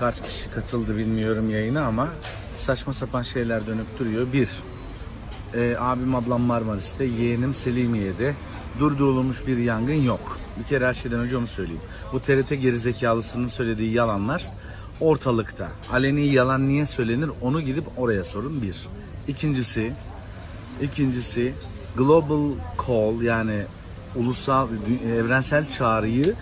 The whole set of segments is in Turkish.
kaç kişi katıldı bilmiyorum yayına ama saçma sapan şeyler dönüp duruyor. Bir, e, abim ablam Marmaris'te, yeğenim Selimiye'de durdurulmuş bir yangın yok. Bir kere her şeyden önce onu söyleyeyim. Bu TRT gerizekalısının söylediği yalanlar ortalıkta. Aleni yalan niye söylenir onu gidip oraya sorun bir. İkincisi, ikincisi global call yani ulusal, evrensel çağrıyı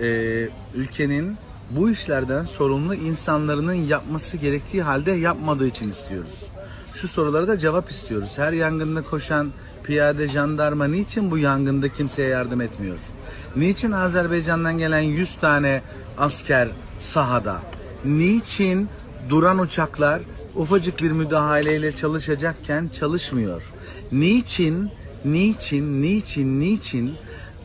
e, ülkenin bu işlerden sorumlu insanların yapması gerektiği halde yapmadığı için istiyoruz. Şu sorulara da cevap istiyoruz. Her yangında koşan piyade jandarma niçin bu yangında kimseye yardım etmiyor? Niçin Azerbaycan'dan gelen 100 tane asker sahada? Niçin duran uçaklar ufacık bir müdahaleyle çalışacakken çalışmıyor? Niçin, niçin, niçin, niçin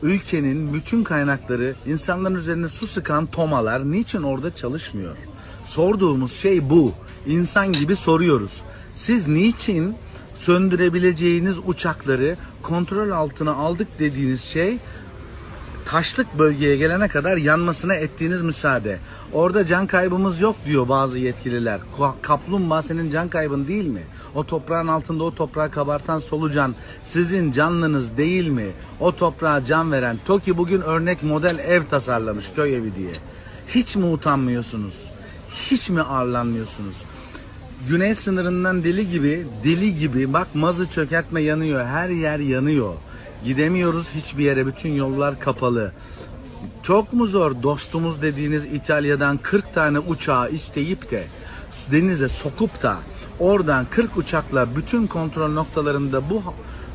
ülkenin bütün kaynakları insanların üzerine su sıkan tomalar niçin orada çalışmıyor? Sorduğumuz şey bu. İnsan gibi soruyoruz. Siz niçin söndürebileceğiniz uçakları kontrol altına aldık dediğiniz şey taşlık bölgeye gelene kadar yanmasına ettiğiniz müsaade. Orada can kaybımız yok diyor bazı yetkililer. Ka- Kaplumbağa senin can kaybın değil mi? O toprağın altında o toprağı kabartan solucan sizin canlınız değil mi? O toprağa can veren TOKİ bugün örnek model ev tasarlamış köy evi diye. Hiç mi utanmıyorsunuz? Hiç mi arlanmıyorsunuz? Güney sınırından deli gibi, deli gibi bak mazı çökertme yanıyor. Her yer yanıyor. Gidemiyoruz hiçbir yere. Bütün yollar kapalı. Çok mu zor dostumuz dediğiniz İtalya'dan 40 tane uçağı isteyip de denize sokup da oradan 40 uçakla bütün kontrol noktalarında bu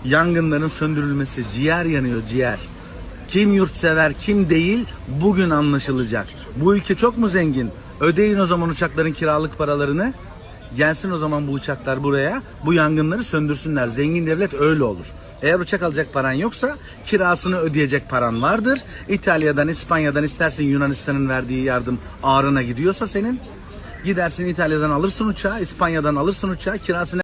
yangınların söndürülmesi ciğer yanıyor ciğer. Kim yurtsever kim değil bugün anlaşılacak. Bu ülke çok mu zengin? Ödeyin o zaman uçakların kiralık paralarını. Gelsin o zaman bu uçaklar buraya. Bu yangınları söndürsünler. Zengin devlet öyle olur. Eğer uçak alacak paran yoksa kirasını ödeyecek paran vardır. İtalya'dan, İspanya'dan istersin Yunanistan'ın verdiği yardım ağrına gidiyorsa senin. Gidersin İtalya'dan alırsın uçağı, İspanya'dan alırsın uçağı, kirasını